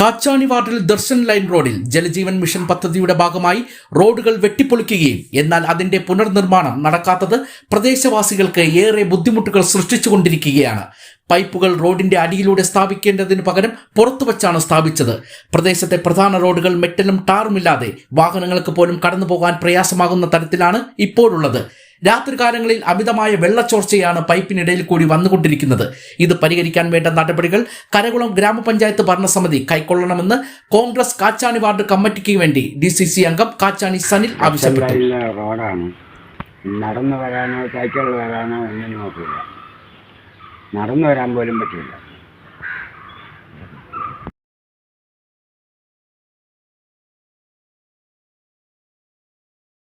കാച്ചാണി വാർഡിൽ ദർശൻ ലൈൻ റോഡിൽ ജലജീവൻ മിഷൻ പദ്ധതിയുടെ ഭാഗമായി റോഡുകൾ വെട്ടിപ്പൊളിക്കുകയും എന്നാൽ അതിന്റെ പുനർനിർമ്മാണം നടക്കാത്തത് പ്രദേശവാസികൾക്ക് ഏറെ ബുദ്ധിമുട്ടുകൾ സൃഷ്ടിച്ചുകൊണ്ടിരിക്കുകയാണ്. പൈപ്പുകൾ റോഡിന്റെ അടിയിലൂടെ സ്ഥാപിക്കേണ്ടതിന് പകരം പുറത്തു വച്ചാണ് സ്ഥാപിച്ചത്. പ്രദേശത്തെ പ്രധാന റോഡുകൾ മെറ്റലും ടാറുമില്ലാതെ വാഹനങ്ങൾക്ക് പോലും കടന്നുപോകാൻ പ്രയാസമാകുന്ന തരത്തിലാണ് ഇപ്പോഴുള്ളത്. രാത്രികാലങ്ങളിൽ അമിതമായ വെള്ളച്ചോർച്ചയാണ് പൈപ്പിനിടയിൽ കൂടി വന്നുകൊണ്ടിരിക്കുന്നത്. ഇത് പരിഹരിക്കാൻ വേണ്ട നടപടികൾ കരകുളം ഗ്രാമപഞ്ചായത്ത് ഭരണസമിതി കൈക്കൊള്ളണമെന്ന് കോൺഗ്രസ് കാച്ചാണി വാർഡ് കമ്മിറ്റിക്ക് വേണ്ടി ഡി സി സി അംഗം കാച്ചാണി സനിൽ ആവശ്യപ്പെട്ടു. നടന്നു വരാനോ സൈക്കിളിൽ വരാനോ ഒന്നിനും നോക്കില്ല നടന്നു വരാൻ പോലും പറ്റില്ല.